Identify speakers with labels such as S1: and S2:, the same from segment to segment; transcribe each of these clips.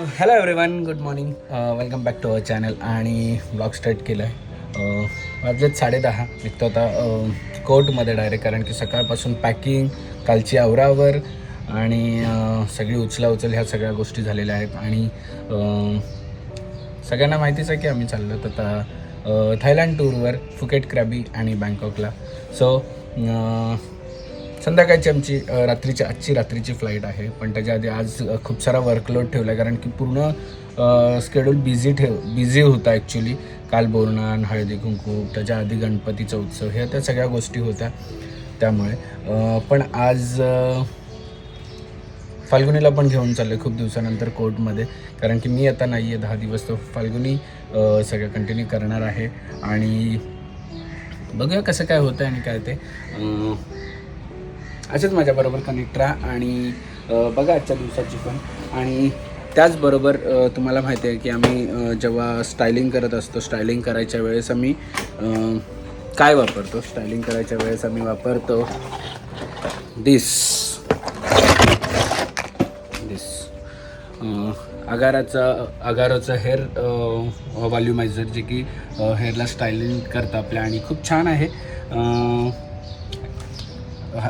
S1: hello everyone good morning welcome back to our channel आणि blog start केलं आहे. Uh, वाजलेत साडेदहा. निघतो आता uh, कोर्टमध्ये डायरेक्ट कारण की सकाळपासून पॅकिंग कालची आवरावर आणि uh, सगळी उचला उचल ह्या सगळ्या गोष्टी झालेल्या आहेत. आणि सगळ्यांना माहितीच आहे की आम्ही चाललो तर आता थायलँड थायलंड टूरवर फुकेट क्रॅबी आणि बँकॉकला सो संध्याकाळची आमची रात्रीची आजची रात्रीची फ्लाईट आहे. पण त्याच्या आधी आज खूप सारा वर्कलोड ठेवला आहे कारण की पूर्ण स्केड्यूल बिझी ठेव बिझी होता ॲक्च्युली काल बोरणान हळदी कुंकू त्याच्या आधी गणपतीचा उत्सव ह्या त्या सगळ्या गोष्टी होत्या त्यामुळे. पण आज फाल्गुनीला पण घेऊन चाललो खूप दिवसानंतर कोर्टमध्ये कारण की मी आता नाही आहे दहा दिवस तो फाल्गुनी सगळं कंटिन्यू करणार आहे. आणि बघूया कसं काय होतं आणि काय ते. असेच माझ्याबरोबर कनेक्ट राहा आणि बघा आजच्या दिवसाची पण. आणि त्याचबरोबर तुम्हाला माहिती आहे की आम्ही जेव्हा स्टायलिंग करत असतो स्टायलिंग करायच्या वेळेस आम्ही काय वापरतो? स्टायलिंग करायच्या वेळेस आम्ही वापरतो दिस दिस आगाराचा आगाराचं हेअर वॉल्युमायझर जे की हेअरला स्टायलिंग करतं आपल्या आणि खूप छान आहे.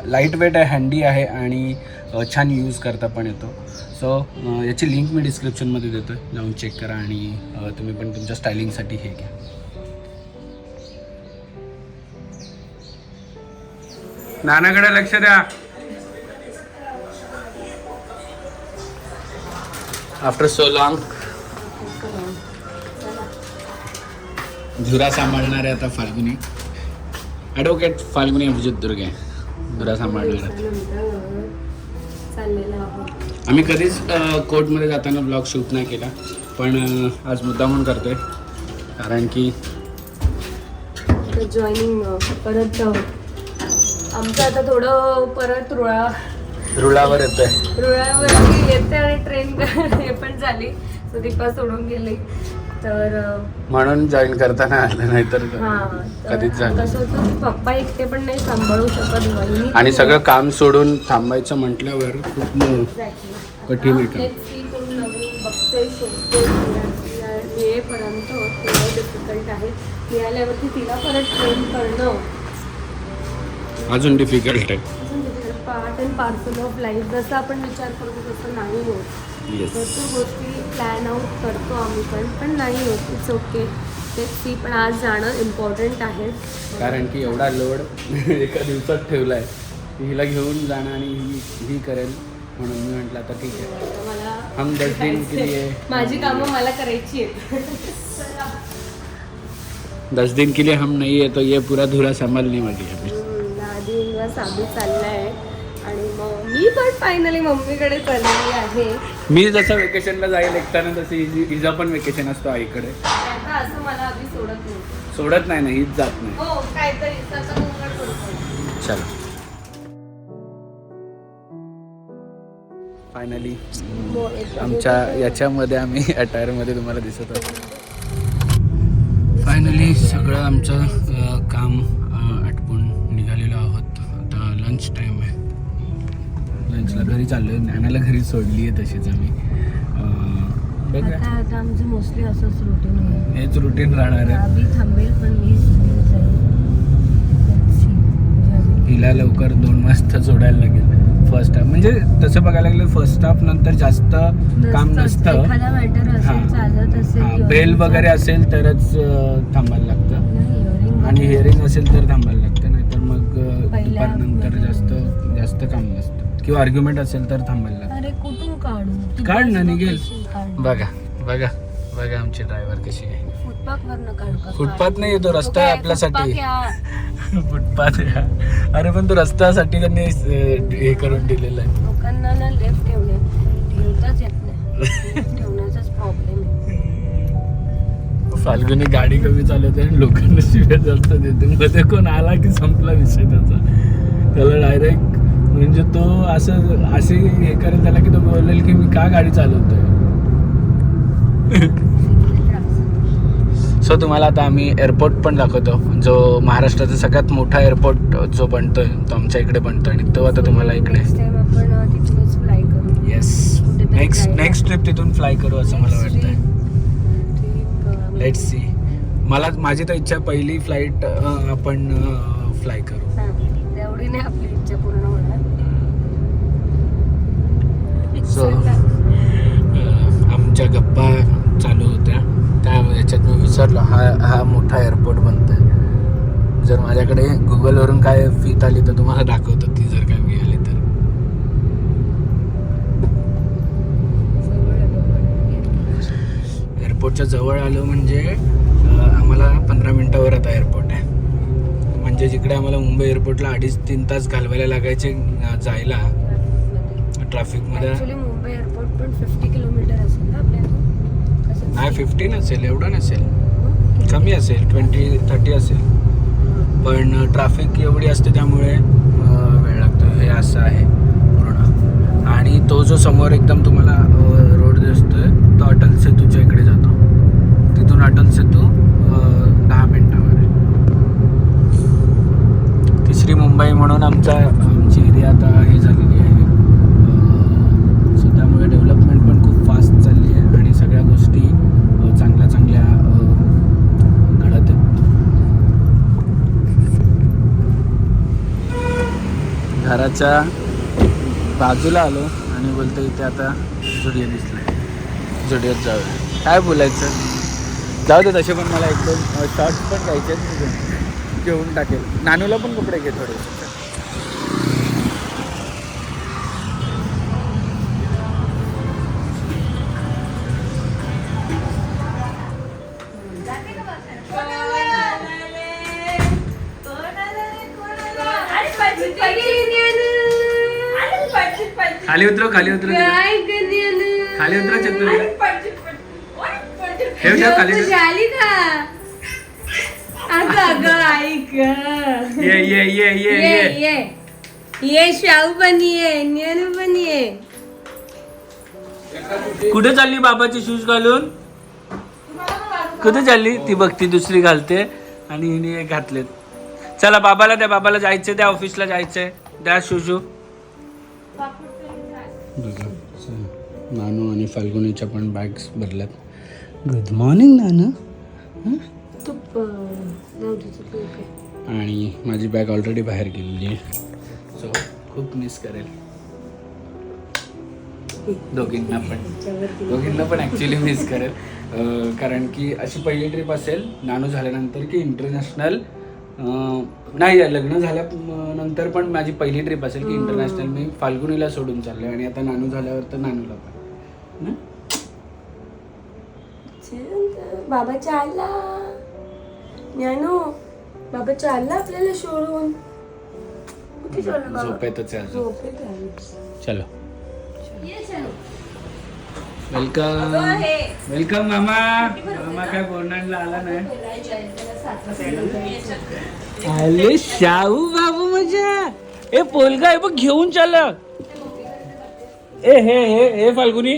S1: लाइट वेट आहे हँडी आहे आणि छान यूज करता पण येतो. सो याची लिंक मी डिस्क्रिप्शनमध्ये देतो आहे जाऊन चेक करा आणि तुम्ही पण तुमच्या स्टायलिंगसाठी हे घ्या. नानाकडे लक्ष द्या. आफ्टर सो लॉंग झुरा सांभाळणारे आता फाल्गुनी. ॲडव्होकेट फाल्गुनी अभिजित दुर्गे.
S2: चाललेलं आहोत
S1: आम्ही कधीच कोर्टमध्ये जाताना ब्लॉग शूट नाही केला पण आज मुद्दामून करतोय. कारण की
S2: जॉईनिंग परत आमचं आता थोडं परत रुळा
S1: रुळावर येतोय.
S2: रुळावरती येते आणि ट्रेन हे पण झाली. सो दीपा सोडून गेली. तर
S1: म्हणून जॉईन करताना आलं नाही तर कधीच
S2: कसं होतं पप्पा एकटे पण नाही सांभाळू शकत
S1: आणि सगळं काम सोडून थांबायचं म्हटल्यावर खूप. कठीण आहे
S2: मिळेपर्यंत डिफिकल्ट आहे मिळाल्यावरती तिला परत ट्रेन करणं.
S1: अजून डिफिकल्ट आहे.
S2: Part and parcel of life जसं आपण विचार करतो तसं नाही होत.
S1: येस
S2: भरपूर गोष्टी प्लॅन आउट करतो आम्ही पण पण नाही होत. इट्स ओके तेच सी पण आज जाणं इम्पॉर्टंट आहे.
S1: कारण की एवढा लोड एका दिवसात ठेवला आहे हिला घेऊन जाणं आणि ही ही करेल म्हणून मी म्हटलं आता ठीक आहे.
S2: मला
S1: हम दस दिन के लिए
S2: माझी कामं मला करायची आहेत.
S1: दस दिन के लिए हम नहीं है तो ये पूरा धुरा संभालने वाली है अभी.
S2: चाललाय. आणि मग मी पण फायनली मम्मीकडे चाललेली आहे.
S1: मी जसं वेकेशनला जाईल एकट्यानं तसं हिजी हिचा पण वेकेशन असतो आईकडे.
S2: आता असं मला आधी सोडत नाही.
S1: सोडत नाही ना हीच जात नाही.
S2: हो काहीतरी त्याचा मुंगट करतो
S1: चला. फायनली
S2: हो, एक-
S1: आमच्या याच्यामध्ये आम्ही अटायरमध्ये तुम्हाला दिसत आहोत. फायनली सगळं आमचं अ, काम अ, आटपून निघालेलो आहोत. आता लंच टाईम आहे. लंचला घरी चाललो आहे ज्ञानाला घरी सोडली आहे तशीच आम्ही. अ, बघूया.
S2: आता आता आमचं मोस्टली असंच रुटीन आहे.
S1: हेच रुटीन राहणार आहे.
S2: थांबेल पण मी
S1: हिला लवकर दोन वाजता सोडायला लागेल. फर्स्ट हाफ म्हणजे तसं बघायला गेलं फर्स्ट हाफ नंतर जास्त काम. नसतं. हां. बेल वगैरे असेल तरच थांबायला लागतं. आणि हिअरिंग असेल तर थांबायला लागतं. नाहीतर मग दुपारनंतर जास्त जास्त काम नसतं. किंवा आर्ग्युमेंट असेल तर थांबायला लागतं.
S2: अरे कुठून काढू?
S1: ना, निघेल. बघा बघा बघा आमची ड्रायव्हर कशी आहे.
S2: फुटपाथ वरनं काढ का?
S1: फुटपाथ नाही तो रस्ता आहे आपल्यासाठी.
S2: फुटपाथ
S1: आहे. अरे पण तो रस्त्यासाठी त्यांनी अ, हे करून दिलेला आहे.
S2: लोकांना ना लेफ्ट ठेवणे ठेवताच येत नाही. Left ठेवणं
S1: फाल्गुनी गाडी कमी चालवते आणि लोकांना शिव्या जास्त देते. मध्ये कोण आला की संपला विषय त्याचा. त्याला डायरेक्ट म्हणजे तो असं असे हे करेल त्याला की तो बोलेल की मी का गाडी चालवतोय? सो तुम्हाला आता आम्ही एअरपोर्ट पण दाखवतो. जो महाराष्ट्राचा सगळ्यात मोठा एअरपोर्ट जो बनतोय तो आमच्या इकडे बनतोय. आणि तो आता तुम्हाला इकडे.
S2: नेक्स्ट टाइम आपण अ, तिथूनच फ्लाय करू.
S1: Yes next. नेक्स्ट ट्रिप तिथून फ्लाय करू असं मला वाटतंय. लेट सी मला माझी तर इच्छा पहिली फ्लाईट आपण फ्लाय करू.
S2: तेवढी नाही आपली इच्छा पूर्ण होणार.
S1: अं, आमच्या गप्पा चालू होत्या. त्या याच्यात मी विसरलो हा हा मोठा एअरपोर्ट बनतोय. जर माझ्याकडे गुगलवरून काय फीत आली तर तुम्हाला दाखवतो ती जर काय मिळाली तर. एअरपोर्टच्या जवळ आलो म्हणजे आम्हाला पंधरा मिनिटावर आता एअरपोर्ट आहे. म्हणजे जिकडे आम्हाला मुंबई एअरपोर्टला अडीच तीन तास घालवायला लागायचे जायला ट्रॅफिकमध्ये
S2: पण फिफ्टी किलोमीटर असेल ना आपल्या कसं
S1: नाही फिफ्टीन असेल एवढं नसेल? कमी असेल ट्वेंटी थर्टी असेल. पण ट्रॅफिक एवढी असते त्यामुळे वेळ लागतो. हे असं आहे पूर्ण. आणि तो जो समोर एकदम तुम्हाला रोड दिसतोय तो अटल सेतूच्या इकडे जातो. तिथून अटल सेतू दहा मिनिटावर आहे. तिसरी मुंबई म्हणून आमचा आमची एरिया आता हे झालेली आहे सो त्यामुळे डेव्हलपमेंट पण खूप फास्ट चालली आहे आणि सगळ्या गोष्टी अं, चांगल्या चांगल्या अं, घडत आहेत घराच्या बाजूला आलो आणि बोलतो इथे आता जुडिओ दिसलाय. जुडिओत जाऊया. काय बोलायचं? जाऊ दे तसे पण मला एक दोन शॉर्ट्स पण घ्यायचे घेऊन टाकेल. नानूला पण कपडे घे थोडे खाली उतरो खाली
S2: उतरव
S1: खाली उतरो खाली
S2: ऐक.
S1: ये ये ये ये
S2: ये
S1: ये.
S2: ये. शाहू बनी ये नेहरू पण ये
S1: कुठे चालली बाबाचे शूज घालून? कुठे चालली? ती बघती दुसरी घालते. आणि हिने घातलेत. चला बाबाला द्या बाबाला जायचंय त्या ऑफिसला जायचंय. द्या शूजू नानू आणि फाल्गुनीच्या पण बॅग्स भरल्यात. Good morning Nanu.
S2: तूप
S1: आणि माझी बॅग ऑलरेडी बाहेर गेलेली आहे. सो खूप मिस करेल. दोघींना पण. दोघींना पण ॲक्च्युली मिस करेल. कारण की अशी पहिली ट्रिप असेल नानू झाल्यानंतर की इंटरनॅशनल नाही लग्न झाल्या म- नंतर पण माझी पहिली ट्रिप असेल की इंटरनॅशनल मी फाल्गुनीला सोडून चालले आणि आता नानू झाल्यावर तर नानूला पण?
S2: बाबा चालला ज्ञानू बाबा चालला आपल्याला सोडून कुठे सोडलं बाबा?
S1: झोपेतच आहे अजून.
S2: झोपेत आहे.
S1: चलो. वेलकम. वेलकम मामा. मामा काय बोलण्याला आला नाही. आले शाहू बाबू मजा ए पोलगा आहे बघ घेऊन चाल ए हे हे हे फाल्गुनी.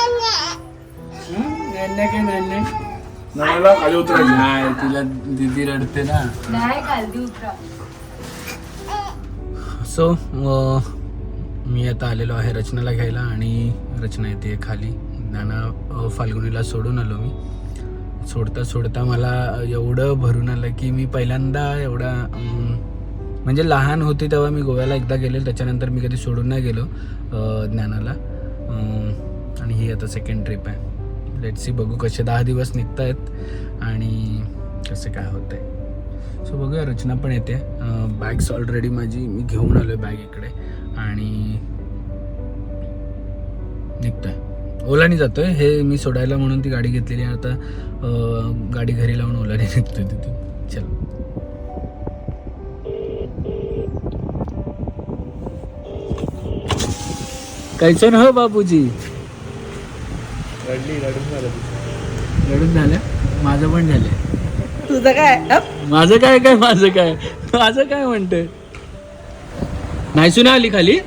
S3: नवऱ्याला खाली उतरायचं.
S1: नाही तिला दिदी रडते ना.
S2: नाही कालदी उतरा.
S1: सो मी आता आलेलो आहे रचनाला घ्यायला आणि रचना येते खाली. नाना फाल्गुनीला सोडून आलो मी. सोडता सोडता मला एवढं भरून आलं की मी पहिल्यांदा एवढा म्हणजे लहान होती तेव्हा मी गोव्याला एकदा गेले त्याच्यानंतर मी कधी सोडून नाही गेलो ज्ञानाला. आणि ही आता सेकंड ट्रिप आहे. लेट सी बघू कसे दहा दिवस निघत आहेत आणि कसं काय होत आहे सो बघूया रचना पण येते. बॅग्स ऑलरेडी माझी मी घेऊन आलो आहे बॅग इकडे आणि निघतोय. ओलानी जातोय. हे मी सोडायला म्हणून ती गाडी घेतलेली आहे. आता गाडी घरी लावून ओलानी निघतोय तिथून. चल. कैसन हो बापूजी?
S3: रडली रडून झालं
S1: रडून झालं? माझं पण झालंय.
S4: तुझं काय.
S1: माझं काय काय माझं काय? माझं काय म्हणते नाही सुना आली खाली.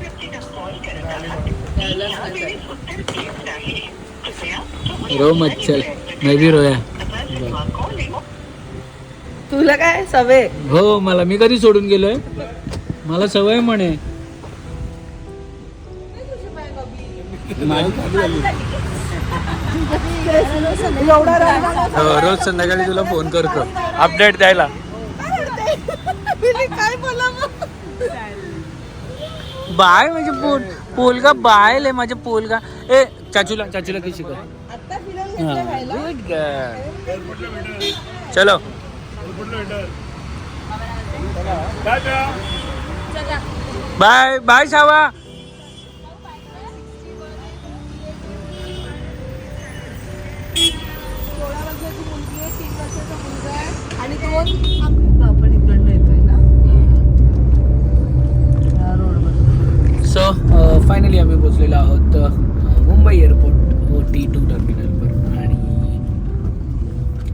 S1: रो मच्छर मैं भी रोया.
S4: तुला काय सवे
S1: हो मला मी कधी सोडून गेलोय? मला सवय म्हणे. हो, रोज संध्याकाळी तुला फोन करतो. अपडेट द्यायला.
S4: काय बोला मग
S1: बाय म्हणजे पोल पोलगा बायल आहे माझ्या पोलगा. ए चाचूला चाचूला कशी कर
S4: आता फिरायला
S1: गुड गर्ल चलो. बाय बाय शावा
S4: आपण इकडनं येतोय ना? रोडवर
S1: सो फायनली आम्ही पोचलेलो आहोत अ, मुंबई एअरपोर्ट ओ टी टू टर्मिनलवर आणि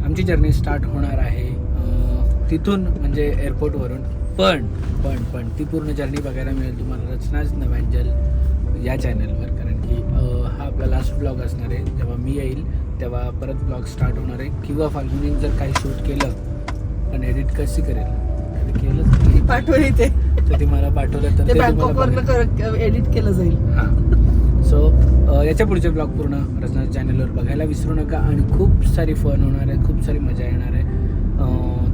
S1: आमची जर्नी स्टार्ट होणार आहे अ, तिथून म्हणजे एअरपोर्टवरून पण पण पण ती पूर्ण जर्नी बघायला मिळेल तुम्हाला रचनाच नव्यांजल या चॅनलवर कारण की अ, हा आपला लास्ट ब्लॉग असणार आहे. जेव्हा मी येईल तेव्हा परत ब्लॉग स्टार्ट होणार आहे. किंवा फाल्गुनी जर काही शूट केलं पण एडिट कशी करेल? नाही.
S4: पाठवली ते.
S1: तर ती मला पाठवलं तर
S4: ते
S1: ते
S4: बँकॉक वरनं एडिट केलं जाईल.
S1: हां. सो याच्या पुढचे ब्लॉग पूर्ण रचना चॅनलवर बघायला विसरू नका आणि खूप सारी फन होणार आहे खूप सारी मजा येणार आहे.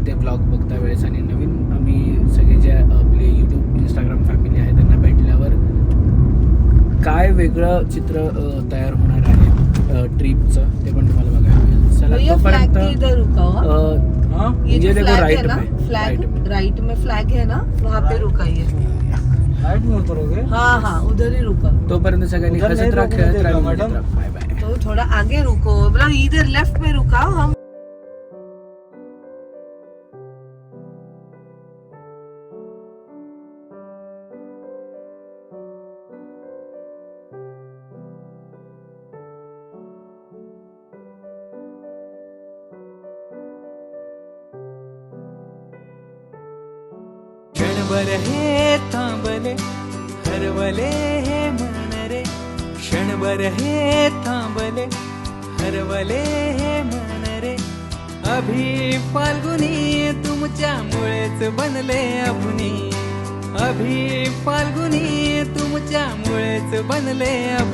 S1: ते ब्लॉग बघता वेळेस आणि नवीन आम्ही सगळे जे आपले यूट्यूब इंस्टाग्राम फॅमिली आहे त्यांना भेटल्यावर काय वेगळं चित्र तयार होणार आहे ट्रिपचं ते पण तुम्हाला बघायला मिळेल. चला
S4: फ्लैग
S1: तोपर्यंत हाँ,
S4: ये
S1: ये
S4: जो
S1: देखो
S4: फ्लैग
S1: राइट
S4: है ना
S1: में
S4: फ्लैग राइट में। फ्लैग है ना वहाँ पे रुका ये।
S1: राइट में उतरोगे
S4: हाँ हाँ उधर ही रुका।
S1: सगळ्यांनी खेळत
S5: मैडम.
S1: बाय बाय
S4: तो थोड़ा आगे रुको मतलब इधर लेफ़्ट में रुका हम
S5: क्षणभर हे थांबले. हरवले हे मन रे. क्षणभर हे थांबले. हरवले हे मन रे. अभि फाल्गुनी तुमच्यामुळेच बनले अभुनी. अभि फाल्गुनी तुमच्यामुळेच बनले अभुनी.